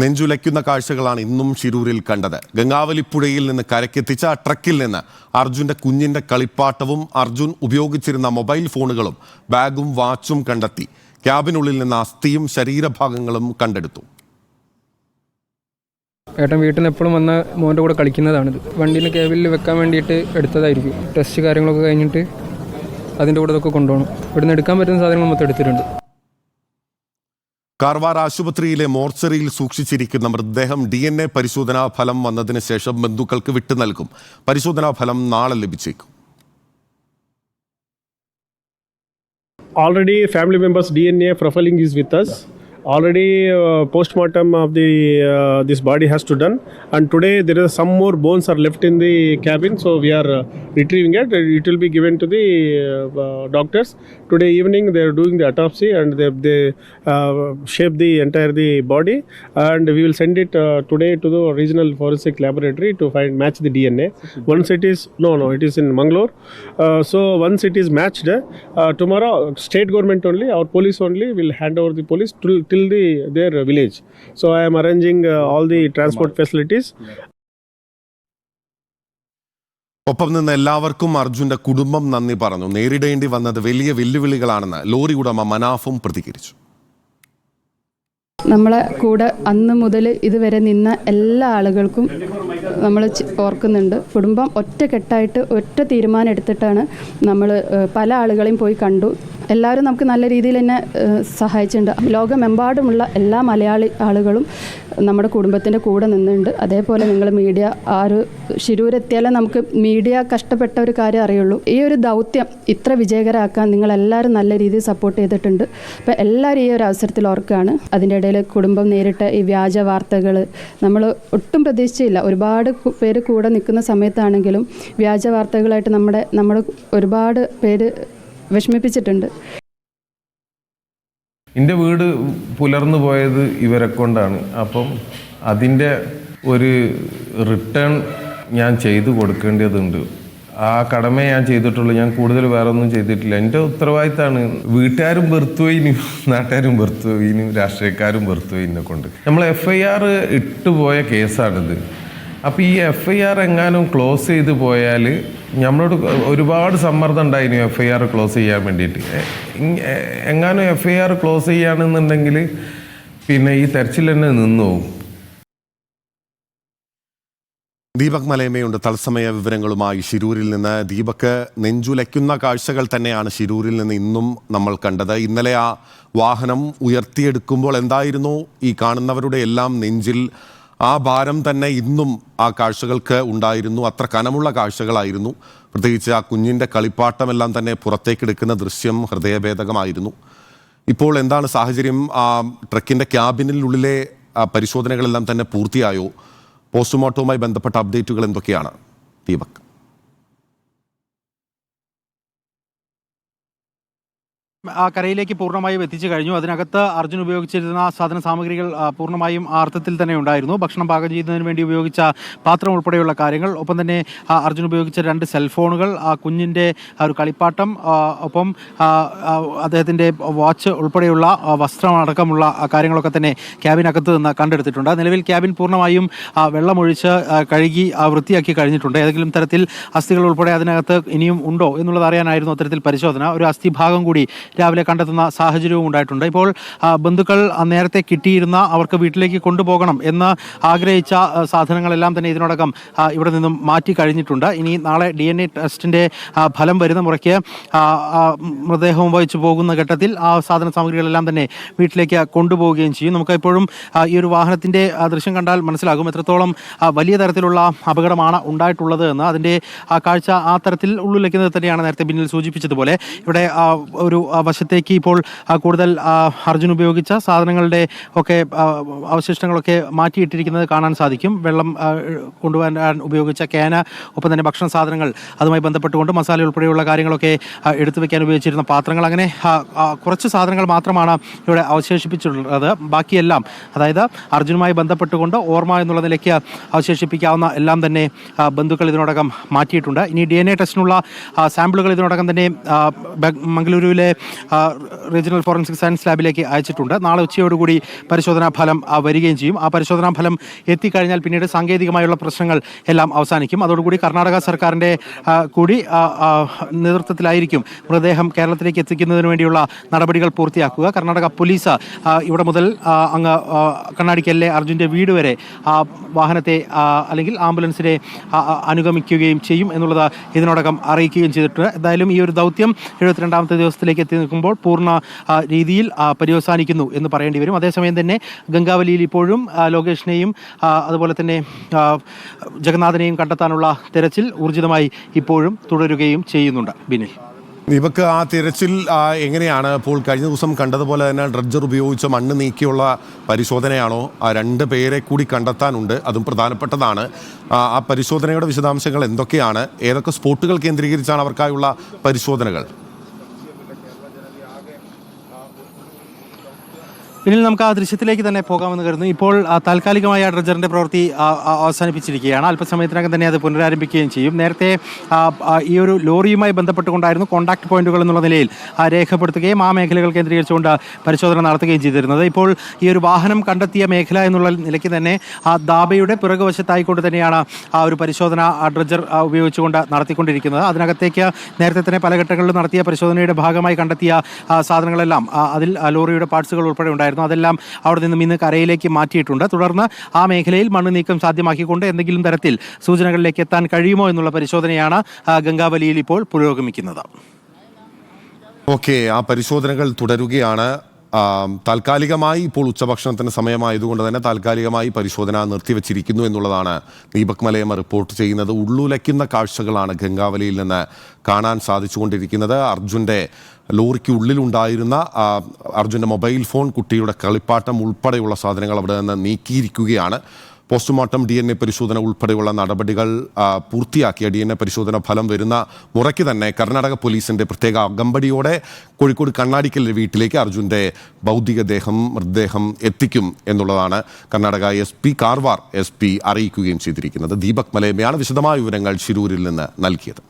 നെഞ്ചുലയ്ക്കുന്ന കാഴ്ചകളാണ് ഇന്നും ഷിരൂരിൽ കണ്ടത്. ഗംഗാവലിപ്പുഴയിൽ നിന്ന് കരക്കെത്തിച്ച ട്രക്കിൽ നിന്ന് അർജുന്റെ കുഞ്ഞിന്റെ കളിപ്പാട്ടവും അർജുൻ ഉപയോഗിച്ചിരുന്ന മൊബൈൽ ഫോണുകളും ബാഗും വാച്ചും കണ്ടെത്തി. ക്യാബിനുള്ളിൽ നിന്ന് അസ്ഥിയും ശരീരഭാഗങ്ങളും കണ്ടെടുത്തു. ഏട്ടൻ വീട്ടിൽ നിന്ന് എപ്പോഴും വന്ന മോന്റെ കൂടെ കളിക്കുന്നതാണിത്. വണ്ടീന്റെ കേബിളിൽ വെക്കാൻ വേണ്ടിയിട്ട് എടുത്തതായിരിക്കും. ടെസ്റ്റ് കാര്യങ്ങളൊക്കെ കഴിഞ്ഞിട്ട് അതിന്റെ കൂടെ ഇതൊക്കെ കൊണ്ടുപോകണം. ഇവിടുന്ന് എടുക്കാൻ പറ്റുന്ന സാധനങ്ങൾ മൊത്തം എടുത്തിട്ടുണ്ട്. കാർവാർ ആശുപത്രിയിലെ മോർച്ചറിയിൽ സൂക്ഷിച്ചിരിക്കുന്ന മൃതദേഹം ഡി എൻ എ പരിശോധനാ ഫലം വന്നതിന് ശേഷം ബന്ധുക്കൾക്ക് വിട്ടു നൽകും. പരിശോധനാ ഫലം നാളെ ലഭിച്ചേക്കും. Already family members dna profiling is with us. Already uh, postmortem of the uh, this body has to done. And today there is some more bones are left in the cabin so we are uh, retrieving it. It will be given to the uh, uh, doctors. Today evening they are doing the autopsy and they, they uh, shape the entire the body. And we will send it uh, today to the regional forensic laboratory to find match the dna once it is no no it is in mangalore. Uh, so once it is matched uh, tomorrow state government only our police only will hand over the police till, till the their village. So i am arranging uh, all the transport facilities. ഒപ്പം നിന്ന് എല്ലാവർക്കും അർജുന്റെ കുടുംബം നന്ദി പറഞ്ഞു. നേരിടേണ്ടി വന്നത് വലിയ വെല്ലുവിളികളാണെന്ന് ലോറി ഉടമ മനാഫും പ്രതികരിച്ചു. നമ്മളെ കൂടെ അന്ന് മുതൽ ഇതുവരെ നിന്ന എല്ലാ ആളുകൾക്കും നമ്മൾ ഓർക്കുന്നുണ്ട്. കുടുംബം ഒറ്റക്കെട്ടായിട്ട് ഒറ്റ തീരുമാനം എടുത്തിട്ടാണ് നമ്മൾ പല ആളുകളെയും പോയി കണ്ടു. എല്ലാവരും നമുക്ക് നല്ല രീതിയിൽ തന്നെ സഹായിച്ചിട്ടുണ്ട്. ലോകമെമ്പാടുമുള്ള എല്ലാ മലയാളി ആളുകളും നമ്മുടെ കുടുംബത്തിന്റെ കൂടെ നിന്നുണ്ട്. അതേപോലെ നിങ്ങൾ മീഡിയ ആ ഒരു ശിരൂരെത്തിയാലേ നമുക്ക് മീഡിയ കഷ്ടപ്പെട്ട ഒരു കാര്യം അറിയുള്ളൂ. ഈ ഒരു ദൗത്യം ഇത്ര വിജയകരമാക്കാൻ നിങ്ങളെല്ലാവരും നല്ല രീതിയിൽ സപ്പോർട്ട് ചെയ്തിട്ടുണ്ട്. അപ്പോൾ എല്ലാവരും ഈ ഒരു അവസരത്തിൽ ഓർക്കുകയാണ്. അതിന്റെ ഇടയിൽ കുടുംബം നേരിട്ട ഈ വ്യാജ വാർത്തകൾ നമ്മൾ ഒട്ടും പ്രതീക്ഷിച്ചില്ല. ഒരുപാട് പേര് കൂടെ നിൽക്കുന്ന സമയത്താണെങ്കിലും വ്യാജ വാർത്തകളായിട്ട് നമ്മുടെ നമ്മൾ ഒരുപാട് പേര് വിഷമിപ്പിച്ചിട്ടുണ്ട്. എന്റെ വീട് പുലർന്നു പോയത് ഇവരെ കൊണ്ടാണ്. അപ്പം അതിന്റെ ഒരു റിട്ടേൺ ഞാൻ ചെയ്തു കൊടുക്കേണ്ടതുണ്ട്. ആ കടമേ ഞാൻ ചെയ്തിട്ടുള്ളൂ. ഞാൻ കൂടുതൽ വേറെ ഒന്നും ചെയ്തിട്ടില്ല. എന്റെ ഉത്തരവാദിത്തമാണ് വീട്ടുകാരും വെറുത്തുപോയിനും നാട്ടുകാരും വെറുത്തുപോയിനും രാഷ്ട്രീയക്കാരും വെറുത്തുപോയി എന്നെ കൊണ്ട്. നമ്മൾ എഫ് ഐ ആർ ഇട്ടുപോയ കേസാണിത്. അപ്പോൾ ഈ എഫ് ഐ ആർ എങ്ങാനും ക്ലോസ് ചെയ്ത് പോയാൽ നമ്മളോട് ഒരുപാട് സമ്മർദ്ദം ഉണ്ടായിരുന്നു എഫ് ഐ ആർ ക്ലോസ് ചെയ്യാൻ വേണ്ടിയിട്ട്. എങ്ങാനും എഫ് ഐ ആർ ക്ലോസ് ചെയ്യുകയാണെന്നുണ്ടെങ്കിൽ പിന്നെ ഈ തെരച്ചിൽ തന്നെ നിന്നു പോകും. ദീപക് മലയമയുണ്ട് തത്സമയ വിവരങ്ങളുമായി ഷിരൂരിൽ നിന്ന്. ദീപക് നെഞ്ചുലയ്ക്കുന്ന കാഴ്ചകൾ തന്നെയാണ് ഷിരൂരിൽ നിന്ന് ഇന്നും നമ്മൾ കണ്ടത്. ഇന്നലെ ആ വാഹനം ഉയർത്തിയെടുക്കുമ്പോൾ എന്തായിരുന്നു? ഈ കാണുന്നവരുടെ എല്ലാം നെഞ്ചിൽ ആ ഭാരം തന്നെ ഇന്നും ആ കാഴ്ചകൾക്ക് ഉണ്ടായിരുന്നു. അത്ര കനമുള്ള കാഴ്ചകളായിരുന്നു. പ്രത്യേകിച്ച് ആ കുഞ്ഞിന്റെ കളിപ്പാട്ടമെല്ലാം തന്നെ പുറത്തേക്കെടുക്കുന്ന ദൃശ്യം ഹൃദയഭേദകമായിരുന്നു. ഇപ്പോൾ എന്താണ് സാഹചര്യം? ആ ട്രക്കിന്റെ ക്യാബിനുള്ളിലെ ആ, പരിശോധനകളെല്ലാം തന്നെ പൂർത്തിയായോ? പോസ്റ്റ്മോർട്ടവുമായി ബന്ധപ്പെട്ട അപ്ഡേറ്റുകൾ എന്തൊക്കെയാണ്? ദീപക്. ആ കരയിലേക്ക് പൂർണമായും എത്തിച്ചു കഴിഞ്ഞു. അതിനകത്ത് അർജുൻ ഉപയോഗിച്ചിരുന്ന സാധന സാമഗ്രികൾ പൂർണമായും അർത്ഥത്തിൽ തന്നെ ഉണ്ടായിരുന്നു. ഭക്ഷണം പാകം ചെയ്യുന്നതിന് വേണ്ടി ഉപയോഗിച്ച പാത്രം ഉൾപ്പെടെയുള്ള കാര്യങ്ങൾ ഒപ്പം തന്നെ അർജുൻ ഉപയോഗിച്ച രണ്ട് സെൽഫോണുകൾ ആ കുഞ്ഞിന്റെ ഒരു കളിപ്പാട്ടം ഒപ്പം അദ്ദേഹത്തിന്റെ വാച്ച് ഉൾപ്പെടെയുള്ള വസ്ത്രമടക്കമുള്ള കാര്യങ്ങളൊക്കെ തന്നെ ക്യാബിനകത്ത് നിന്ന് കണ്ടെടുത്തിട്ടുണ്ട്. നിലവിൽ ക്യാബിൻ പൂർണമായും വെള്ളമൊഴിച്ച് കഴുകി വൃത്തിയാക്കി കഴിഞ്ഞിട്ടുണ്ട്. ഏതെങ്കിലും തരത്തിൽ അസ്ഥികൾ ഉൾപ്പെടെ അതിനകത്ത് ഇനിയും ഉണ്ടോ എന്നുള്ളത് അറിയാനായിരുന്നു അത്തരത്തിൽ പരിശോധന. ഒരു അസ്ഥി ഭാഗം കൂടി രാവിലെ കണ്ടെത്തുന്ന സാഹചര്യവും ഉണ്ടായിട്ടുണ്ട്. ഇപ്പോൾ ബന്ധുക്കൾ നേരത്തെ കിട്ടിയിരുന്ന അവർക്ക് വീട്ടിലേക്ക് കൊണ്ടുപോകണം എന്ന് ആഗ്രഹിച്ച സാധനങ്ങളെല്ലാം തന്നെ ഇതിനോടകം ഇവിടെ നിന്നും മാറ്റി കഴിഞ്ഞിട്ടുണ്ട്. ഇനി നാളെ ഡി എൻ എ ടെസ്റ്റിന്റെ ഫലം വരുന്ന മുറയ്ക്ക് മൃതദേഹം വഹിച്ചു പോകുന്ന ഘട്ടത്തിൽ ആ സാധന സാമഗ്രികളെല്ലാം തന്നെ വീട്ടിലേക്ക് കൊണ്ടുപോവുകയും ചെയ്യും. നമുക്ക് ഇപ്പോഴും ഈ ഒരു വാഹനത്തിന്റെ ദൃശ്യം കണ്ടാൽ മനസ്സിലാകും എത്രത്തോളം വലിയ തരത്തിലുള്ള അപകടമാണ് ഉണ്ടായിട്ടുള്ളത് എന്ന്. അതിന്റെ കാഴ്ച ആ തരത്തിൽ ഉള്ളിലേക്കുന്നത് തന്നെയാണ് നേരത്തെ പിന്നിൽ സൂചിപ്പിച്ചതുപോലെ. ഇവിടെ ഒരു വശത്തേക്ക് ഇപ്പോൾ കൂടുതൽ അർജുൻ ഉപയോഗിച്ച സാധനങ്ങളുടെ ഒക്കെ അവശിഷ്ടങ്ങളൊക്കെ മാറ്റിയിട്ടിരിക്കുന്നത് കാണാൻ സാധിക്കും. വെള്ളം കൊണ്ടുപോകാൻ ഉപയോഗിച്ച ക്യാന ഒപ്പം തന്നെ ഭക്ഷണ സാധനങ്ങൾ അതുമായി ബന്ധപ്പെട്ടുകൊണ്ട് മസാല ഉൾപ്പെടെയുള്ള കാര്യങ്ങളൊക്കെ എടുത്തു വെക്കാൻ ഉപയോഗിച്ചിരുന്ന പാത്രങ്ങൾ. അങ്ങനെ കുറച്ച് സാധനങ്ങൾ മാത്രമാണ് ഇവിടെ അവശേഷിപ്പിച്ചിട്ടുള്ളത്. ബാക്കിയെല്ലാം അതായത് അർജുനുമായി ബന്ധപ്പെട്ടുകൊണ്ട് ഓർമ്മ എന്നുള്ള നിലയ്ക്ക് അവശേഷിപ്പിക്കാവുന്ന എല്ലാം തന്നെ ബന്ധുക്കൾ ഇതിനോടകം മാറ്റിയിട്ടുണ്ട്. ഇനി ഡി എൻ എ ടെസ്റ്റിനുള്ള സാമ്പിളുകൾ ഇതിനോടകം തന്നെ മംഗളൂരുവിലെ റീജിയണൽ ഫോറൻസിക് സയൻസ് ലാബിലേക്ക് അയച്ചിട്ടുണ്ട്. നാളെ ഉച്ചയോടുകൂടി പരിശോധനാ ഫലം വരികയും ചെയ്യും. ആ പരിശോധനാ ഫലം എത്തിക്കഴിഞ്ഞാൽ പിന്നീട് സാങ്കേതികമായുള്ള പ്രശ്നങ്ങൾ എല്ലാം അവസാനിക്കും. അതോടുകൂടി കർണാടക സർക്കാരിന്റെ കൂടി നേതൃത്വത്തിലായിരിക്കും മൃതദേഹം കേരളത്തിലേക്ക് എത്തിക്കുന്നതിന് വേണ്ടിയുള്ള നടപടികൾ പൂർത്തിയാക്കുക. കർണാടക പോലീസ് ഇവിടെ മുതൽ അങ്ങ് കണ്ണാടിക്കല്ലെ അർജുന്റെ വീട് വരെ ആ വാഹനത്തെ അല്ലെങ്കിൽ ആംബുലൻസിനെ അനുഗമിക്കുകയും ചെയ്യും എന്നുള്ളത് ഇതിനോടകം അറിയിക്കുകയും ചെയ്തിട്ടുണ്ട്. എന്തായാലും ഈ ഒരു ദൗത്യം എഴുപത്തിരണ്ടാമത്തെ ദിവസത്തിലേക്ക് എത്തി നിൽക്കുമ്പോൾ പൂർണ രീതിയിൽ പര്യവസാനിക്കുന്നു എന്ന് പറയേണ്ടി വരും. അതേസമയം തന്നെ ഗംഗാവലിയിൽ ഇപ്പോഴും ലോകേഷിനെയും അതുപോലെ തന്നെ ജഗന്നാഥനെയും കണ്ടെത്താനുള്ള തെരച്ചിൽ ഊർജിതമായി ഇപ്പോഴും തുടരുകയും ചെയ്യുന്നുണ്ട്. ബിനിൽ ഇവക്ക് ആ തിരച്ചിൽ എങ്ങനെയാണ് ഇപ്പോൾ കഴിഞ്ഞ ദിവസം കണ്ടതുപോലെ തന്നെ ഡ്രഡ്ജർ ഉപയോഗിച്ച് മണ്ണ് നീക്കിയുള്ള പരിശോധനയാണോ? ആ രണ്ട് പേരെ കൂടി കണ്ടെത്താനുണ്ട്. അതും പ്രധാനപ്പെട്ടതാണ്. ആ പരിശോധനയുടെ വിശദാംശങ്ങൾ എന്തൊക്കെയാണ്? ഏതൊക്കെ സ്പോട്ടുകൾ കേന്ദ്രീകരിച്ചാണ് അവർക്കായുള്ള പരിശോധനകൾ? പിന്നിൽ നമുക്ക് ആ ദൃശ്യത്തിലേക്ക് തന്നെ പോകാമെന്ന് കരുതുന്നു. ഇപ്പോൾ താൽക്കാലികമായ ആ ഡ്രഡ്ജറിന്റെ പ്രവൃത്തി അവസാനിപ്പിച്ചിരിക്കുകയാണ്. അല്പസമയത്തിനകം തന്നെ അത് പുനരാരംഭിക്കുകയും ചെയ്യും. നേരത്തെ ഈ ഒരു ലോറിയുമായി ബന്ധപ്പെട്ടുകൊണ്ടായിരുന്നു കോൺടാക്ട് പോയിന്റുകൾ എന്നുള്ള നിലയിൽ രേഖപ്പെടുത്തുകയും ആ മേഖലകൾ കേന്ദ്രീകരിച്ചുകൊണ്ട് പരിശോധന നടത്തുകയും ചെയ്തിരുന്നത്. ഇപ്പോൾ ഈ ഒരു വാഹനം കണ്ടെത്തിയ മേഖല എന്നുള്ള നിലയ്ക്ക് തന്നെ ആ ദാബയുടെ പിറകുവശത്തായിക്കൊണ്ട് തന്നെയാണ് ആ ഒരു പരിശോധന ഡ്രജർ ഉപയോഗിച്ചുകൊണ്ട് നടത്തിക്കൊണ്ടിരിക്കുന്നത്. അതിനകത്തേക്ക് നേരത്തെ തന്നെ പല ഘട്ടങ്ങളിലും നടത്തിയ പരിശോധനയുടെ ഭാഗമായി കണ്ടെത്തിയ സാധനങ്ങളെല്ലാം അതിൽ ലോറിയുടെ പാർട്സുകൾ ഉൾപ്പെടെ ഉണ്ടായിരുന്നു. അതെല്ലാം അവിടെ നിന്നും ഇന്ന് കരയിലേക്ക് മാറ്റിയിട്ടുണ്ട്. തുടർന്ന് ആ മേഖലയിൽ മണ്ണ് നീക്കം സാധ്യമാക്കിക്കൊണ്ട് എന്തെങ്കിലും തരത്തിൽ സൂചനകളിലേക്ക് എത്താൻ കഴിയുമോ എന്നുള്ള പരിശോധനയാണ് ഗംഗാവലിയിൽ ഇപ്പോൾ പുരോഗമിക്കുന്നത്. ഓക്കെ ആ പരിശോധനകൾ തുടരുകയാണ്. താൽക്കാലികമായി ഇപ്പോൾ ഉച്ചഭക്ഷണത്തിന് സമയമായതുകൊണ്ട് തന്നെ താൽക്കാലികമായി പരിശോധന നിർത്തിവെച്ചിരിക്കുന്നു എന്നുള്ളതാണ് ദീപക് മലയമ്മ റിപ്പോർട്ട് ചെയ്യുന്നത്. ഉള്ളുലയ്ക്കുന്ന കാഴ്ചകളാണ് ഗംഗാവലിയിൽ നിന്ന് കാണാൻ സാധിച്ചുകൊണ്ടിരിക്കുന്നത്. അർജുന്റെ ലോറിക്ക് ഉള്ളിലുണ്ടായിരുന്ന അർജുന്റെ മൊബൈൽ ഫോൺ കുട്ടിയുടെ കളിപ്പാട്ടം ഉൾപ്പെടെയുള്ള സാധനങ്ങൾ അവിടെ നിന്ന് നീക്കിയിരിക്കുകയാണ്. പോസ്റ്റ്മോർട്ടം ഡി എൻ എ പരിശോധന ഉൾപ്പെടെയുള്ള നടപടികൾ പൂർത്തിയാക്കിയ ഡി എൻ എ പരിശോധന ഫലം വരുന്ന മുറയ്ക്ക് തന്നെ കർണാടക പോലീസിന്റെ പ്രത്യേക അകമ്പടിയോടെ കോഴിക്കോട് കണ്ണാടിക്കലിലെ വീട്ടിലേക്ക് അർജുന്റെ ഭൗതികദേഹം മൃതദേഹം എത്തിക്കും എന്നുള്ളതാണ് Karnataka S P Karwar S P അറിയിക്കുകയും ചെയ്തിരിക്കുന്നത്. ദീപക് മലയമയാണ് വിശദമായ വിവരങ്ങൾ ശിരൂരിൽ നിന്ന് നൽകിയത്.